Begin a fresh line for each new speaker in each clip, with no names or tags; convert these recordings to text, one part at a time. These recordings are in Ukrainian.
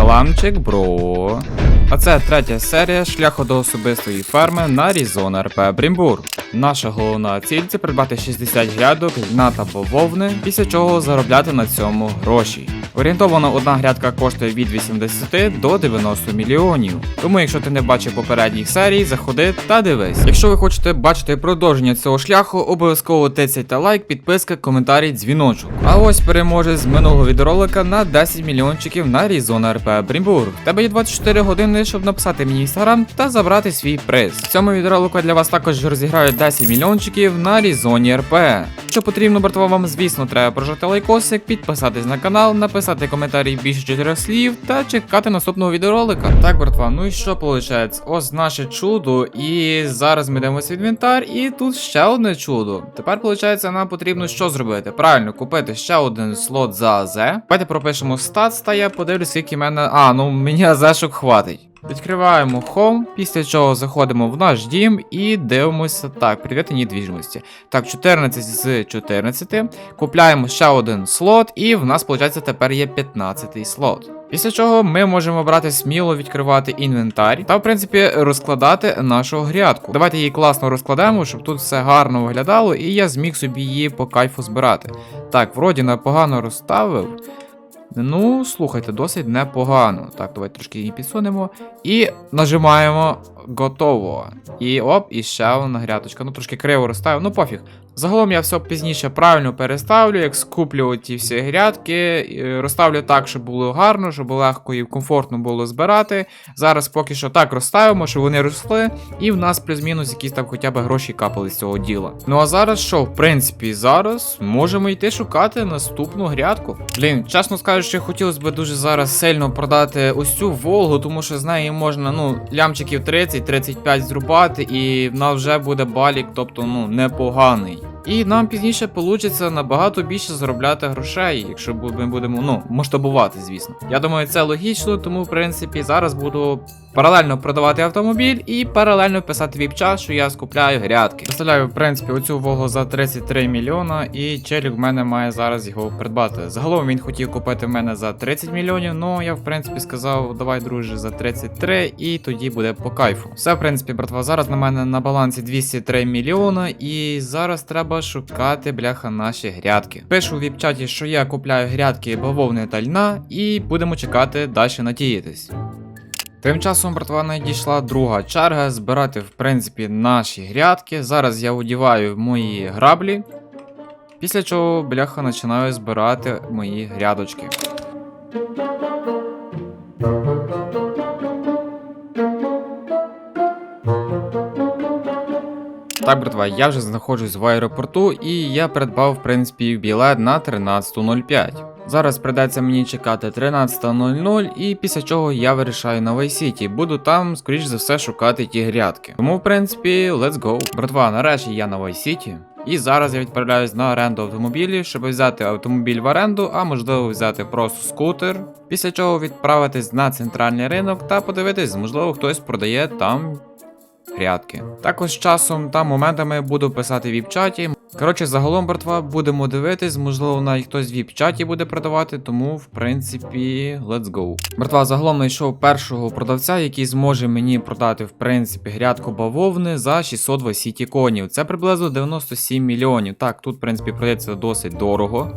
Саламчик, бро. А це третя серія шляху до особистої ферми на Різон РП Брімбур. Наша головна ціль це придбати 60 грядок льна та бововни, після чого заробляти на цьому гроші. Орієнтовано одна грядка коштує від 80 до 90 мільйонів. Тому, якщо ти не бачив попередніх серій, заходи та дивись. Якщо ви хочете бачити продовження цього шляху, обов'язково тицяйте лайк, підписка, коментарі, дзвіночок. А ось переможець з минулого відеоролика на 10 мільйончиків на Різон РП Брімбург. Тебе є 24 години, щоб написати мені інстаграм та забрати свій приз. В цьому відеоролику для вас також розіграють 10 мільйончиків на Різоні РП. Що потрібно, братва, вам, звісно, треба прожати лайкосик, підписатись на канал, написати коментарі більше 4 слів та чекати наступного відеоролика. Так, братва, ну і що виходить? Ось наше чудо, і зараз ми дивимося в інвентар, і тут ще одне чудо. Тепер, виходить, нам потрібно що зробити? Правильно, купити ще один слот за АЗ. Давайте пропишемо стат, та я подивлюсь, скільки мене. А, ну мені АЗшок хватить. Відкриваємо Home, після чого заходимо в наш дім і дивимося так, привіт недвіжимості. Так, 14 з 14. Купляємо ще один слот, і в нас, виходить, тепер є 15 слот. Після чого ми можемо брати сміло відкривати інвентар та, в принципі, розкладати нашу грядку. Давайте її класно розкладемо, щоб тут все гарно виглядало, і я зміг собі її по кайфу збирати. Так, вроді непогано розставив. Ну, слухайте, досить непогано. Так, давайте трошки її підсунемо. І нажимаємо готово. І оп, і ще одна грядочка. Ну, трошки криво розставив, ну пофіг. Загалом я все пізніше правильно переставлю, як скуплю ті всі грядки, розставлю так, щоб було гарно, щоб легко і комфортно було збирати. Зараз поки що так розставимо, щоб вони росли, і в нас плюс-мінус якісь там хоча б гроші капали з цього діла. Ну а зараз що, в принципі, зараз можемо йти шукати наступну грядку. Блін, чесно скажучи, хотілося б дуже зараз сильно продати ось цю Волгу, тому що з неї можна, ну, лямчиків 30-35 зрубати, і в нас вже буде балік, тобто, ну, непоганий. Bye. І нам пізніше вийде набагато більше заробляти грошей, якщо ми будемо ну масштабувати, звісно. Я думаю, це логічно, тому в принципі зараз буду паралельно продавати автомобіль і паралельно писати віп-чат, що я скупляю грядки. Представляю, в принципі, оцю вогу за 33 мільйона, і челік в мене має зараз його придбати. Загалом він хотів купити в мене за 30 мільйонів, ну я в принципі сказав, давай, друже, за 33, і тоді буде по кайфу. Все, в принципі, братва, зараз на мене на балансі 203 мільйона, і зараз треба шукати бляха наші грядки. Пишу в віп-чаті, що я купляю грядки бавовни та льна, і будемо чекати далі надіятись. Тим часом, братва, надійшла друга черга збирати, в принципі, наші грядки. Зараз я одіваю мої граблі. Після чого, бляха, починаю збирати мої грядочки. Так, братва, я вже знаходжусь в аеропорту і я придбав, в принципі, білет на 13.05. Зараз придеться мені чекати 13.00 і після чого я вирішаю на Вайсіті. Буду там, скоріш за все, шукати ті грядки. Тому, в принципі, let's go. Братва, нарешті я на Вайсіті. І зараз я відправляюсь на оренду автомобілі, щоб взяти автомобіль в оренду, а можливо взяти просто скутер. Після чого відправитись на центральний ринок та подивитись, можливо, хтось продає там грядки. Також часом та моментами буду писати в віп-чаті. Коротше, загалом, братва, будемо дивитись, можливо, навіть хтось в віп-чаті буде продавати, тому, в принципі, let's go. Братва, загалом знайшов першого продавця, який зможе мені продати, в принципі, грядку бавовни за 600 васіті конів. Це приблизно 97 мільйонів. Так, тут, в принципі, продається досить дорого.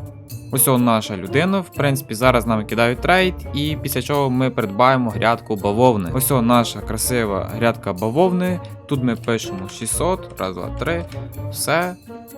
Ось наша людина, в принципі, зараз нам кидають трейд, і після чого ми придбаємо грядку бавовни. Ось наша красива грядка бавовни. Тут ми пишемо 600, раз, два, три, все.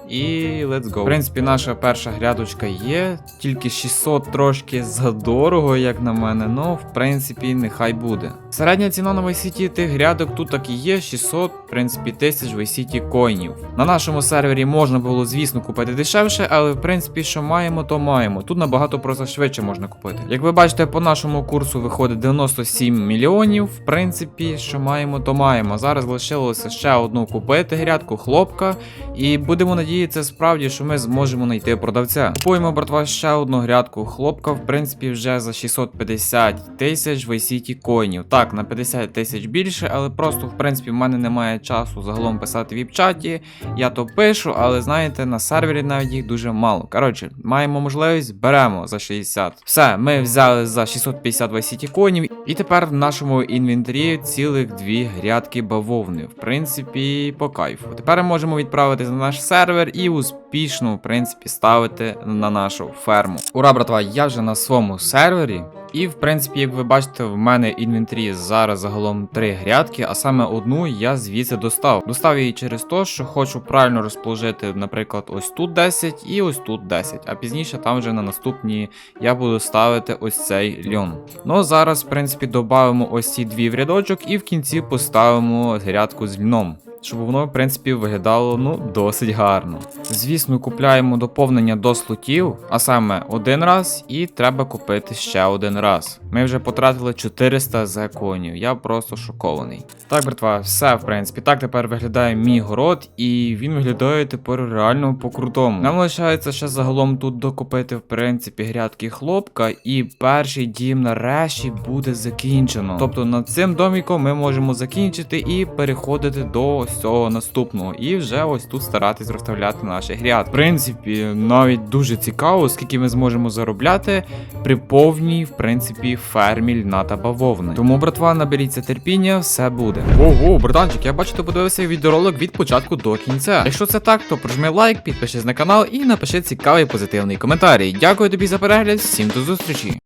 І let's go. В принципі, наша перша грядочка є, тільки 600 трошки задорого, як на мене, ну, в принципі, нехай буде. Середня ціна на Вайсіті тих грядок тут так і є 600, в принципі, тисяч Вайсіті коїнів. На нашому сервері можна було, звісно, купити дешевше, але в принципі, що маємо, то маємо. Тут набагато просто швидше можна купити. Як ви бачите, по нашому курсу виходить 97 мільйонів. В принципі, що маємо, то маємо. Зараз лишилось залишилося ще одну купити грядку хлопка. І будемо надіятися справді, що ми зможемо знайти продавця. Купуємо, братва, ще одну грядку хлопка, в принципі, вже за 650 тисяч в ICT коїнів. Так, на 50 тисяч більше, але просто, в принципі, в мене немає часу загалом писати в віп-чаті. Я то пишу, але знаєте, на сервері навіть їх дуже мало. Коротше, маємо можливість, беремо за 60. Все, ми взяли за 650 в ICT коїнів, і тепер в нашому інвентарі цілих дві грядки бавовни. В принципі, по кайфу. Тепер ми можемо відправитись на наш сервер і успішно, в принципі, ставити на нашу ферму. Ура, братва, я вже на своєму сервері. І в принципі, як ви бачите, в мене інвентарі зараз загалом три грядки, а саме одну я звідси достав. Достав її через те, що хочу правильно розположити, наприклад, ось тут 10 і ось тут 10. А пізніше там вже на наступні я буду ставити ось цей льон. Ну зараз, в принципі, додамо ось ці дві в рядочок і в кінці поставимо грядку з льном. Щоб воно, в принципі, виглядало ну досить гарно. Звісно, купляємо доповнення до слотів, а саме один раз, і треба купити ще один раз. Ми вже потратили 400 законів. Я просто шокований. Так, братва, все, в принципі, так тепер виглядає мій город, і він виглядає тепер реально по-крутому. Нам лишається ще загалом тут докупити, в принципі, грядки хлопка, і перший дім нарешті буде закінчено. Тобто над цим доміком ми можемо закінчити і переходити до цього наступного. І вже ось тут старатись розставляти наші гряд. В принципі, навіть дуже цікаво, скільки ми зможемо заробляти при повній, в принципі, фермі льна та бавовни. Тому, братва, наберіться терпіння, все буде. Ого, братанчик, я бачу, ти подивився відеоролик від початку до кінця. Якщо це так, то прожми лайк, підпишись на канал і напиши цікавий позитивний коментарій. Дякую тобі за перегляд, всім до зустрічі.